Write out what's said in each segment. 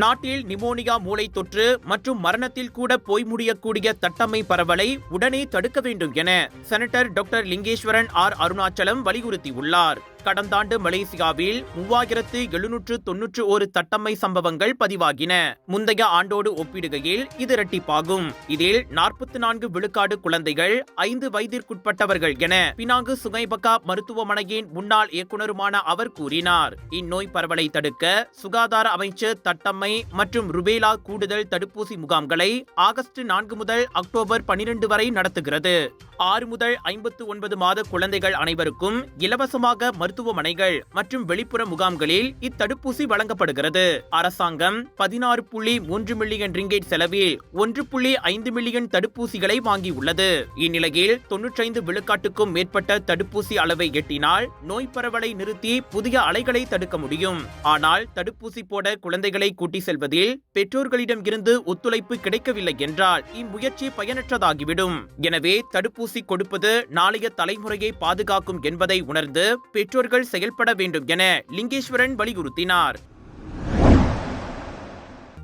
நாட்டில் நிமோனியா மூளை தொற்று மற்றும் மரணத்தில் கூட போய் முடியக்கூடிய தட்டம்மை பரவலை உடனே தடுக்க வேண்டும் என senator doctor Lingeswaran R. Arunachalam வலியுறுத்தியுள்ளார். கடந்த ஆண்டு மலேசியாவில் மூவாயிரத்து எழுநூற்று தொன்னூற்று ஒரு தட்டம்மை சம்பவங்கள் பதிவாகின. முந்தைய ஆண்டோடு ஒப்பிடுகையில் இது இரட்டிப்பாகும். இதில் நாற்பத்தி நான்கு விழுக்காடு குழந்தைகள் ஐந்து வயதிற்குட்பட்டவர்கள் என பினாங்கு சுகைபக்கா மருத்துவமனையின் முன்னாள் இயக்குநருமான அவர் கூறினார். இந்நோய் பரவலை தடுக்க சுகாதார அமைச்சர் தட்டம்மை மற்றும் ருபேலா கூடுதல் தடுப்பூசி முகாம்களை ஆகஸ்ட் நான்கு முதல் அக்டோபர் பனிரெண்டு வரை நடத்துகிறது. ஆறு முதல் ஐம்பத்து ஒன்பது மாத குழந்தைகள் அனைவருக்கும் இலவசமாக மருத்துவமனைகள் மற்றும் வெளிப்புற முகாம்களில் இத்தடுப்பூசி வழங்கப்படுகிறது. அரசாங்கம் பதினாறு புள்ளி மூன்று மில்லியன் ரிங்கேட் செலவில் ஒன்று புள்ளி ஐந்து மில்லியன் தடுப்பூசிகளை வாங்கியுள்ளது. இந்நிலையில் தொன்னூற்றைந்து விழுக்காட்டுக்கும் மேற்பட்ட தடுப்பூசி அளவை எட்டினால் நோய் பரவலை நிறுத்தி புதிய அலைகளை தடுக்க முடியும். ஆனால் தடுப்பூசி போட குழந்தைகளை கூட்டி செல்வதில் பெற்றோர்களிடம் இருந்து ஒத்துழைப்பு கிடைக்கவில்லை என்றால் இம்முயற்சி பயனற்றதாகிவிடும். எனவே தடுப்பூசி கொடுப்பது நாளைய தலைமுறையை பாதுகாக்கும் என்பதை உணர்ந்து பெற்றோர்கள் செயல்பட வேண்டும் என லிங்கேஸ்வரன் வலியுறுத்தினார்.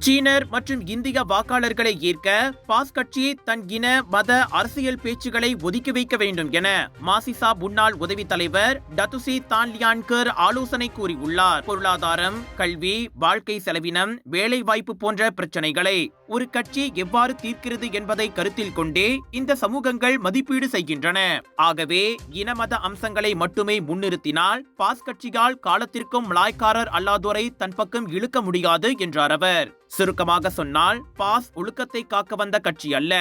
சீனர் மற்றும் இந்திய வாக்காளர்களை ஈர்க்க பாஸ் கட்சி தன் இன மத அரசியல் பேச்சுகளை ஒதுக்கி வைக்க வேண்டும் என மாசிசா முன்னாள் உதவி தலைவர் டத்துசி தான்லியான்கர் ஆலோசனை கூறியுள்ளார். பொருளாதாரம் கல்வி வாழ்க்கை செலவினம் வேலைவாய்ப்பு போன்ற பிரச்சனைகளை ஒரு கட்சி எவ்வாறு தீர்க்கிறது என்பதை கருத்தில் கொண்டே இந்த சமூகங்கள் மதிப்பீடு செய்கின்றன. ஆகவே இன மத அம்சங்களை மட்டுமே முன்னிறுத்தினால் பாஸ் கட்சியால் காலத்திற்கும் மலாய்க்காரர் அல்லாதோரை தன் பக்கம் இழுக்க முடியாது என்றார் அவர். சுருக்கமாக சொன்னால் பாஸ் ஒழுக்கத்தை காக்க வந்த கட்சி அல்ல.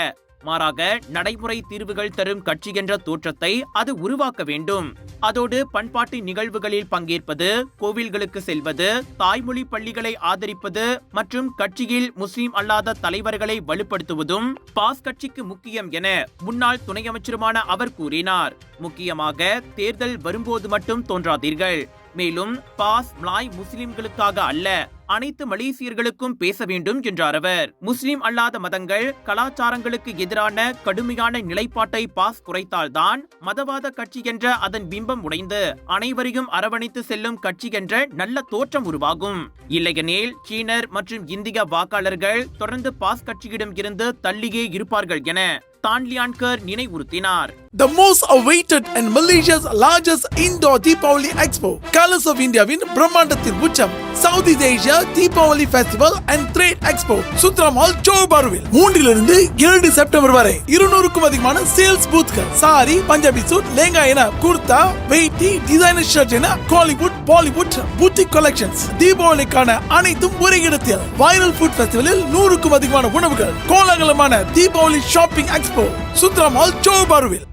மாறாக நடைமுறை தீர்வுகள் தரும் கட்சி என்ற தோற்றத்தை அது உருவாக்க வேண்டும். அதோடு பண்பாட்டு நிகழ்வுகளில் பங்கேற்பது கோவில்களுக்கு செல்வது தாய்மொழி பள்ளிகளை ஆதரிப்பது மற்றும் கட்சியில் முஸ்லிம் அல்லாத தலைவர்களை வலுப்படுத்துவதும் பாஸ் கட்சிக்கு முக்கியம் என முன்னாள் துணை அமைச்சருமான அவர் கூறினார். முக்கியமாக தேர்தல் வரும்போது மட்டும் தோன்றாதீர்கள். மேலும் பாஸ் மலாய் முஸ்லிம்களுக்காக அல்ல. அனைத்து மலேசியர்களுக்கும் பேச வேண்டும் என்றார் அவர் முஸ்லிம் அல்லாத மதங்கள் கலாச்சாரங்களுக்கு எதிரான கடுமையான நிலைப்பாட்டை பாஸ் குறைத்தால்தான் மதவாத கட்சி என்ற அதன் பிம்பம் உடைந்து அனைவரையும் அரவணைத்து செல்லும் கட்சி என்ற நல்ல தோற்றம் உருவாகும். இல்லையெனில் சீனர் மற்றும் இந்திய வாக்காளர்கள் தொடர்ந்து பாஸ் கட்சியிடம் இருந்து தள்ளியே இருப்பார்கள் என தான்லியான்கர் நினைவுறுத்தினார். The most awaited and Malaysia's largest indoor Deepavali Expo, Colors of Indiaவின் பிரம்மாண்டத்தின் உச்சம் Southeast mall Deepavali festival and trade expo Sutera mall ஜோபாருவில் மூன்றிலிருந்து ஏழு செப்டம்பர் வரை இருநூறுக்கும் அதிகமான சேல்ஸ் பூத்கள் சாரி பஞ்சாபி சூட் லேங்கா என குர்தா வெயிட்டி டிசைனர் ஷர்ட் என காலிவுட் பாலிவுட் பூட்டிக் கலெக்ஷன்ஸ் தீபாவளிக்கான அனைத்தும் ஒரே இடத்தில். வைரல் ஃபுட் ஃபெஸ்டிவலில் நூறுக்கும் அதிகமான உணவுகள். கோலாகலமான Deepavali shopping expo Sutera mall ஜோபாருவில்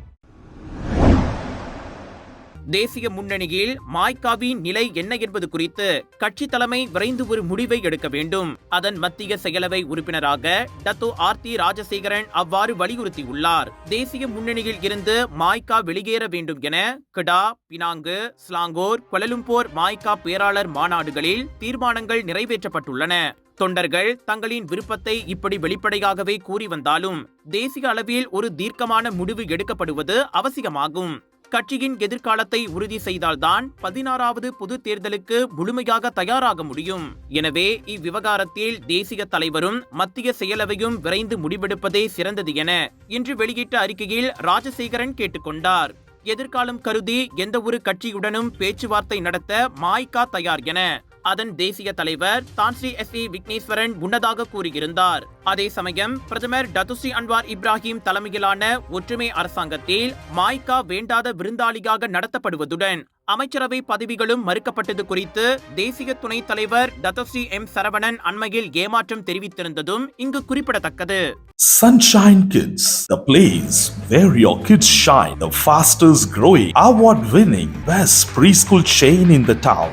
தேசிய முன்னணியில் மாய்காவின் நிலை என்ன என்பது குறித்து கட்சி தலைமை விரைந்து ஒரு முடிவை எடுக்க வேண்டும். அதன் மத்திய செயலவை உறுப்பினராக டத்தோ ஆர்த்தி ராஜசேகரன் அவ்வாறு வலியுறுத்தியுள்ளார். தேசிய முன்னணியில் இருந்து மாய்கா வெளியேற வேண்டும் என கிடா பினாங்கு ஸ்லாங்கோர் கொலலும்போர் மாய்கா பேராளர் மாநாடுகளில் தீர்மானங்கள் நிறைவேற்றப்பட்டுள்ளன. தொண்டர்கள் தங்களின் விருப்பத்தை இப்படி வெளிப்படையாகவே கூறி வந்தாலும் தேசிய அளவில் ஒரு தீர்க்கமான முடிவு எடுக்கப்படுவது அவசியமாகும். கட்சியின் எதிர்காலத்தை உறுதி செய்தால்தான் பதினாறாவது பொது தேர்தலுக்கு முழுமையாக தயாராக முடியும். எனவே இவ்விவகாரத்தில் தேசிய தலைவரும் மத்திய செயலவையும் விரைந்து முடிவெடுப்பதே சிறந்தது என இன்று வெளியிட்ட அறிக்கையில் ராஜசேகரன் கேட்டுக்கொண்டார் எதிர்காலம் கருதி எந்த ஒரு கட்சியுடனும் பேச்சுவார்த்தை நடத்த மாய்கா தயார் என அதன் தேசிய தலைவர் தான்ஸ்ரீ எஸ் ஏ விக்னேஸ்வரன் முன்னதாக கூறியிருந்தார் அதே சமயம் பிரதமர் டத்துஸ்ரீ அன்வார் இப்ராஹிம் தலைமையிலான ஒற்றுமை அரசாங்கத்தில் மாய்கா வேண்டாத விருந்தாளியாக நடத்தப்படுவதுடன் அமைச்சரவை பதவிகளும் மறுக்கப்பட்டது குறித்து தேசிய துணைத் தலைவர் டத்தஸ்ரீ எம் சரவணன் அண்மையில் ஏமாற்றம் தெரிவித்திருந்ததும் இங்கு குறிப்பிடத்தக்கது Sunshine Kids, the place where your kids shine, the fastest growing, award winning, best preschool chain in the town.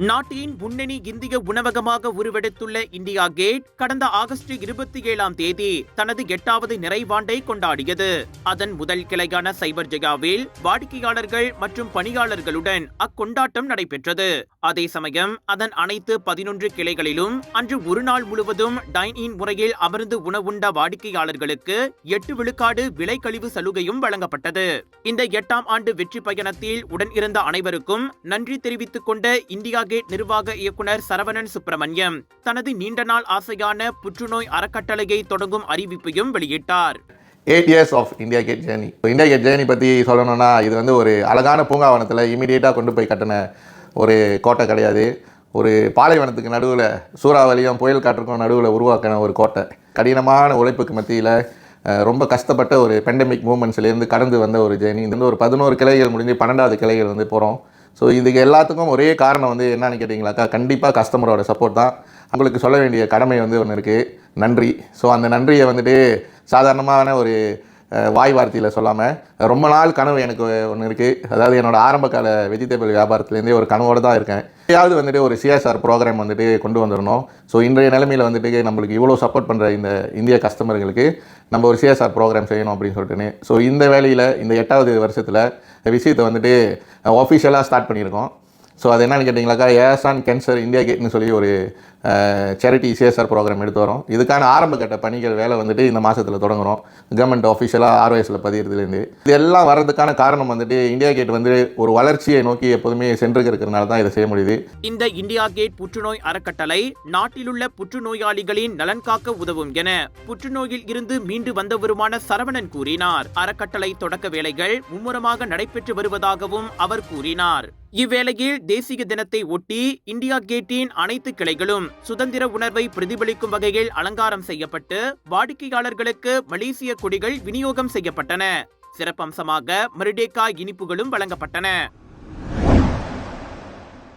நாட்டின் முன்னணி இந்திய உணவகமாக உருவெடுத்துள்ள இந்தியா கேட் கடந்த ஆகஸ்ட் இருபத்தி ஏழாம் தேதி தனது எட்டாவது நிறைவாண்டை கொண்டாடியது. அதன் முதல் கிளையான சைபர் ஜெயாவில் வாடிக்கையாளர்கள் மற்றும் பணியாளர்களுடன் அக்கொண்டாட்டம் நடைபெற்றது. அதே சமயம் அதன் அனைத்து பதினொன்று கிளைகளிலும் அன்று ஒரு நாள் முழுவதும் டைன் இன் முறையில் அமர்ந்து உணவுண்ட வாடிக்கையாளர்களுக்கு எட்டு விழுக்காடு விலை கழிவு சலுகையும் வழங்கப்பட்டது. இந்த எட்டாம் ஆண்டு வெற்றி பயணத்தில் உடன் இருந்த அனைவருக்கும் நன்றி தெரிவித்துக் கொண்ட இந்தியா கேட் நிர்வாக இயக்குனர் சரவணன் சுப்பிரமணியம். தனது நீண்ட நாள் ஆசையான புற்றுநோய் அறக்கட்டளையை தொடங்கும் அறிவிப்பையும் வெளியிட்டார். Eight years of India gate journey India gate journey பற்றி சொல்லணும்னா இது வந்து ஒரு அழகான பூங்காவனத்தில் இமீடியட்டாக கொண்டு போய் கட்டின ஒரு கோட்டை கிடையாது. ஒரு பாலைவனத்துக்கு நடுவில் சூறாவளியும் புயல் காற்றுக்கும் நடுவில் உருவாக்கின ஒரு கோட்டை. கடினமான உழைப்புக்கு மத்தியில் ரொம்ப கஷ்டப்பட்ட ஒரு பெண்டமிக் மூமெண்ட்ஸ்லேருந்து கடந்து வந்த ஒரு ஜேர்னி இது வந்து ஒரு பதினோரு கிளைகள் முடிஞ்சு பன்னெண்டாவது கிளைகள் வந்து போகிறோம் ஸோ இதுக்கு எல்லாத்துக்கும் ஒரே காரணம் வந்து என்னன்னு கேட்டிங்களாக்கா கண்டிப்பாக கஸ்டமரோட சப்போர்ட் தான். உங்களுக்கு சொல்ல வேண்டிய கடமை வந்து ஒன்று இருக்குது நன்றி. ஸோ அந்த நன்றியை வந்துட்டு சாதாரணமான ஒரு வாய் வார்த்தையில் சொல்லாமல் ரொம்ப நாள் கனவு எனக்கு ஒன்று இருக்குது அதாவது என்னோட ஆரம்ப கால வெஜிடபிள் வியாபாரத்துலேருந்தே ஒரு கனவோடு தான் இருக்கேன். ஏதாவது வந்துட்டு ஒரு சிஎஸ்ஆர் ப்ரோக்ராம் வந்துட்டு கொண்டு வந்துடணும். ஸோ இன்றைய நிலைமையில் வந்துட்டு நம்மளுக்கு இவ்வளோ சப்போர்ட் பண்ணுற இந்த இந்திய கஸ்டமர்களுக்கு நம்ம ஒரு சிஎஸ்ஆர் ப்ரோக்ராம் செய்யணும் அப்படின்னு சொல்லிட்டுன்னு. ஸோ இந்த வேலையில் இந்த எட்டாவது வருஷத்தில் விஷயத்தை வந்துட்டு ஆஃபிஷியலாக ஸ்டார்ட் பண்ணியிருக்கோம். ஸோ அது என்னென்னு கேட்டிங்களாக்கா ஆன் கேன்சர் இந்தியா கேட்னு சொல்லி ஒரு சேரிட்டி சிஎஸ்ஆர் ப்ரோக்ராம் எடுத்து வரோம். இதுக்கான ஆரம்ப கட்ட பணிகள் வேலை வந்துட்டு இந்த மாதத்தில் தொடங்குறோம். கவர்மெண்ட் ஆஃபீஷியலாக ஆர்ஓஎஸில் பதிகிறதுலேருந்து இது எல்லாம் வர்றதுக்கான காரணம் வந்துட்டு இந்தியா கேட் வந்து ஒரு வளர்ச்சியை நோக்கி எப்போதுமே சென்று இருக்கிறனால தான் இதை செய்ய முடியுது. இந்த இந்தியா கேட் புற்றுநோய் அறக்கட்டளை நாட்டிலுள்ள புற்றுநோயாளிகளின் நலன் காக்க உதவும் என புற்றுநோயில் இருந்து மீண்டு வந்தவருமான சரவணன் கூறினார். அறக்கட்டளை தொடக்க வேலைகள் மும்முரமாக நடைபெற்று வருவதாகவும் அவர் கூறினார். இவ்வேளையில் தேசிய தினத்தை ஒட்டி இந்தியா கேட்டின் அனைத்து கிளைகளும் சுதந்திர உணர்வை பிரதிபலிக்கும் வகையில் அலங்காரம் செய்யப்பட்டு வாடிக்கையாளர்களுக்கு மலேசிய கொடிகள் விநியோகம் செய்யப்பட்டன. சிறப்பம்சமாக மருடேக்கா இனிப்புகளும் வழங்கப்பட்டன.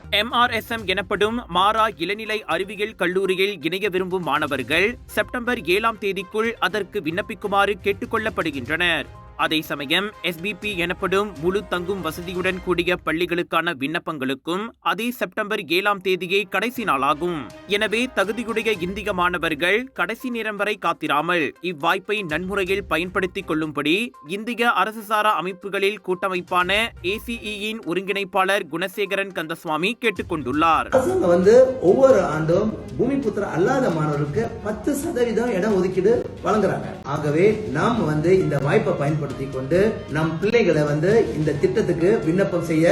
எம்ஆர்எஸ்எம் எனப்படும் மாறா இளநிலை அறிவியல் கல்லூரியில் இணைய விரும்பும் மாணவர்கள் செப்டம்பர் ஏழாம் தேதிக்குள் அதற்கு விண்ணப்பிக்குமாறு கேட்டுக்கொள்ளப்படுகின்றனர். அதே சமயம் எஸ்பிபி எனப்படும் முழு தங்கும் வசதியுடன் கூடிய பள்ளிகளுக்கான விண்ணப்பங்களுக்கும் அதே செப்டம்பர் ஏழாம் தேதியே கடைசி நாளாகும். எனவே தகுதியுடைய இந்திய மாணவர்கள் கடைசி நேரம் வரை காத்திராமல் இவ்வாய்ப்பை நன்முறையில் பயன்படுத்திக் கொள்ளும்படி இந்திய அரசு சாரா அமைப்புகளில் கூட்டமைப்பான ஏசிஇயின் ஒருங்கிணைப்பாளர் குணசேகரன் கந்தசுவாமி கேட்டுக்கொண்டுள்ளார் வந்து ஒவ்வொரு ஆண்டும் பூமி புத்திர அல்லாத மாணவர்களுக்கு பத்து சதவீதம் இடம் ஒதுக்கீடு வழங்குறாங்க. ஆகவே நாம் வந்து இந்த வாய்ப்பை பயன்படுத்த கொண்டு நம் பிள்ளைகளை வந்து இந்த திட்டத்துக்கு விண்ணப்பம் செய்ய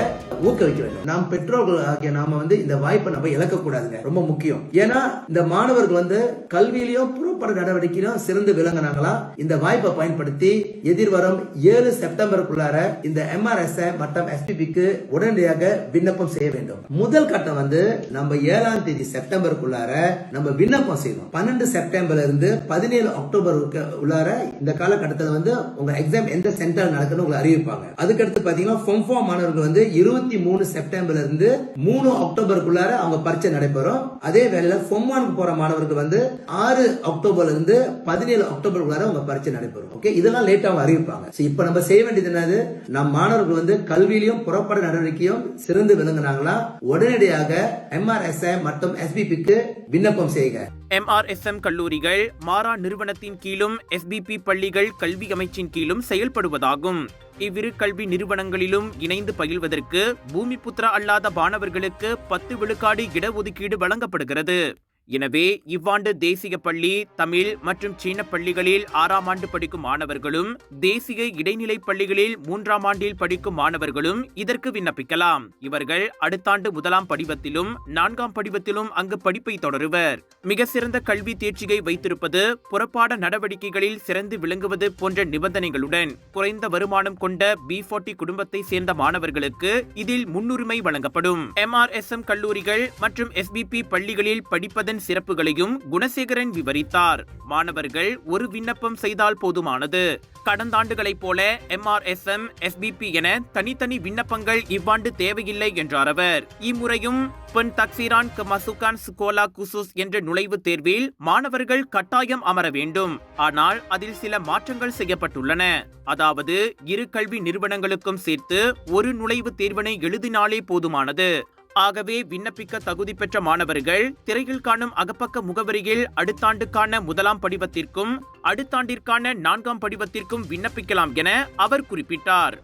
ஊக்குவிக்க வேண்டும். நாம் பெற்றோர்கள் ஆகிய நாம வந்து இந்த வாய்ப்பை நம்ம இழக்க கூடாதுங்க ரொம்ப முக்கியம். ஏன்னா இந்த மாணவர்கள் வந்து கல்வியிலையும் புறப்பட நடவடிக்கையிலும் சிறந்து விளங்கினாங்களா? இந்த வாய்ப்பை பயன்படுத்தி எதிர்வரும் ஏழு செப்டம்பருக்குள்ளார இந்த எம்ஆர்எஸ் மற்றும் எஸ்பிபிக்கு உடனடியாக விண்ணப்பம் செய்ய வேண்டும். முதல் கட்டம் வந்து நம்ம ஏழாம் தேதி செப்டம்பருக்குள்ளார நம்ம விண்ணப்பம் செய்யணும். பன்னெண்டு செப்டம்பர்ல இருந்து பதினேழு அக்டோபர் உள்ளார இந்த காலகட்டத்தில் வந்து உங்க எக்ஸாம் எந்த சென்டர் நடக்குன்னு உங்களை அறிவிப்பாங்க. அதுக்கடுத்து பாத்தீங்கன்னா ஃபார்ம் மாணவர்கள் வந்து இருபத்தி மூணு செப்டம்பர்ல இருந்து மூணு அக்டோபருக்குள்ளார அவங்க பரீட்சை நடைபெறும். அதே வேளையில ஃபார்ம் போற மாணவர்கள் வந்து ஆறு அக்டோபர்ல இருந்து பதினேழு அக்டோபருக்குள்ளார அவங்க பரீட்சை நடைபெறும். ஓகே இதெல்லாம் லேட்டா அவங்க அறிவிப்பாங்க. இப்ப நம்ம செய்ய வேண்டியது என்னது? நம் மாணவர்கள் வந்து கல்வியிலையும் புறப்பட நடவடிக்கையும் சிறந்து விளங்குனாங்களா உடனடியாக எம்ஆர்எஸ்ஐ மற்றும் எஸ்பிபிக்கு விண்ணப்பம் செய்யுங்க எம்ஆர்எஸ்எம் கல்லூரிகள் மாரா நிறுவனத்தின் கீழும் எஸ்பிபி பள்ளிகள் கல்வி அமைச்சின் கீழும் செயல்படுவதாகும். இவ்விரு கல்வி நிறுவனங்களிலும் இணைந்து பயில்வதற்கு பூமிபுத்திரா அல்லாத மாணவர்களுக்கு பத்து விழுக்காடு இடஒதுக்கீடு வழங்கப்படுகிறது. எனவே இவ்வாண்டு தேசிய பள்ளி தமிழ் மற்றும் சீன பள்ளிகளில் ஆறாம் ஆண்டு படிக்கும் மாணவர்களும் தேசிய இடைநிலை பள்ளிகளில் மூன்றாம் ஆண்டில் படிக்கும் மாணவர்களும் இதற்கு விண்ணப்பிக்கலாம். இவர்கள் அடுத்த ஆண்டு முதலாம் படிவத்திலும் நான்காம் படிவத்திலும் அங்கு படிப்பை தொடருவர். மிக சிறந்த கல்வி தேர்ச்சியை வைத்திருப்பது புறப்பாட நடவடிக்கைகளில் சிறந்து விளங்குவது போன்ற நிபந்தனைகளுடன் குறைந்த வருமானம் கொண்ட பி குடும்பத்தை சேர்ந்த மாணவர்களுக்கு இதில் முன்னுரிமை வழங்கப்படும். எம்ஆர்எஸ்எம் கல்லூரிகள் மற்றும் எஸ்பிபி பள்ளிகளில் படிப்பதன் சிறப்புகளையும் குணசேகரன் விவரித்தார். மாணவர்கள் ஒரு விண்ணப்பம் செய்தால் போதுமானது. கடந்த ஆண்டுகளைப் போல எம்ஆர்எஸ்எம் எஸ்பிபி என தனித்தனி விண்ணப்பங்கள் இவ்வாண்டு தேவையில்லை என்றார் அவர். இம்முறையும் பென் தக்சீரான் மசுகான் சுகோலா குசுஸ் என்ற நுழைவுத் தேர்வில் மாணவர்கள் கட்டாயம் அமர வேண்டும். ஆனால் அதில் சில மாற்றங்கள் செய்யப்பட்டுள்ளன. அதாவது இரு கல்வி நிறுவனங்களுக்கும் சேர்த்து ஒரு நுழைவுத் தேர்வினை எழுதினாலே போதுமானது. ஆகவே விண்ணப்பிக்க தகுதி பெற்ற மாணவர்கள் திரையில் காணும் அகப்பக்க முகவரியில் அடுத்தாண்டுக்கான முதலாம் படிவத்திற்கும் அடுத்தாண்டிற்கான நான்காம் படிவத்திற்கும் விண்ணப்பிக்கலாம் என அவர் குறிப்பிட்டார்.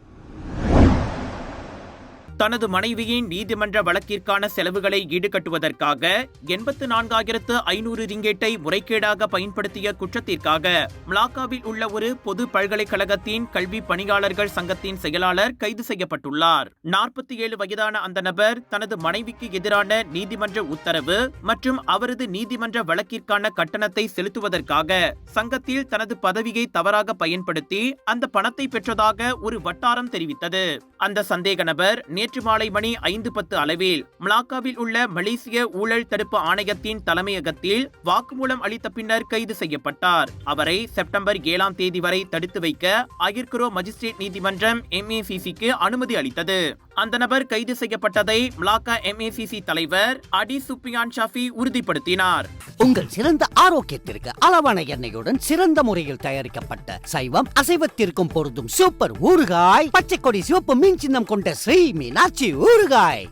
தனது மனைவியின் நீதிமன்ற வழக்கிற்கான செலவுகளை ஈடுகட்டுவதற்காக எண்பத்து நான்காயிரத்து ஐநூறு ரிங்கேட்டை முறைகேடாக பயன்படுத்திய குற்றத்திற்காக மலாக்காவில் உள்ள ஒரு பொது பல்கலைக்கழகத்தின் கல்வி பணியாளர்கள் சங்கத்தின் செயலாளர் கைது செய்யப்பட்டுள்ளார். நாற்பத்தி ஏழு வயதான அந்த நபர் தனது மனைவிக்கு எதிரான நீதிமன்ற உத்தரவு மற்றும் அவரது நீதிமன்ற வழக்கிற்கான கட்டணத்தை செலுத்துவதற்காக சங்கத்தில் தனது பதவியை தவறாக பயன்படுத்தி அந்த பணத்தை பெற்றதாக ஒரு வட்டாரம் தெரிவித்தது. அந்த சந்தேக நபர் நேற்று மாலை மணி ஐந்து பத்து அளவில் மலாக்காவில் உள்ள மலேசிய ஊழல் தடுப்பு ஆணையத்தின் தலைமையகத்தில் வாக்குமூலம் அளித்த பின்னர் கைது செய்யப்பட்டார். அவரை செப்டம்பர் ஏழாம் தேதி வரை தடுத்து வைக்க அகிர்குரோ மஜிஸ்ட்ரேட் நீதிமன்றம் எம்ஏசிசிக்கு அனுமதி அளித்தது. அந்த நபர் கைது செய்யப்பட்டதை மிளாக்கா எம்ஏசிசி தலைவர் அடி சுப்பியான் ஷாஃபி உறுதிப்படுத்தினார். உங்கள் சிறந்த ஆரோக்கியத்திற்கு அளவான எண்ணெயுடன் சிறந்த முறையில் தயாரிக்கப்பட்ட சைவம் அசைவத்திற்கும் பொருந்தும் சூப்பர் ஊறுகாய் பச்சை கொடி சிவப்பு மீன் சின்னம் கொண்ட ஸ்ரீ மீனாட்சி ஊறுகாய்.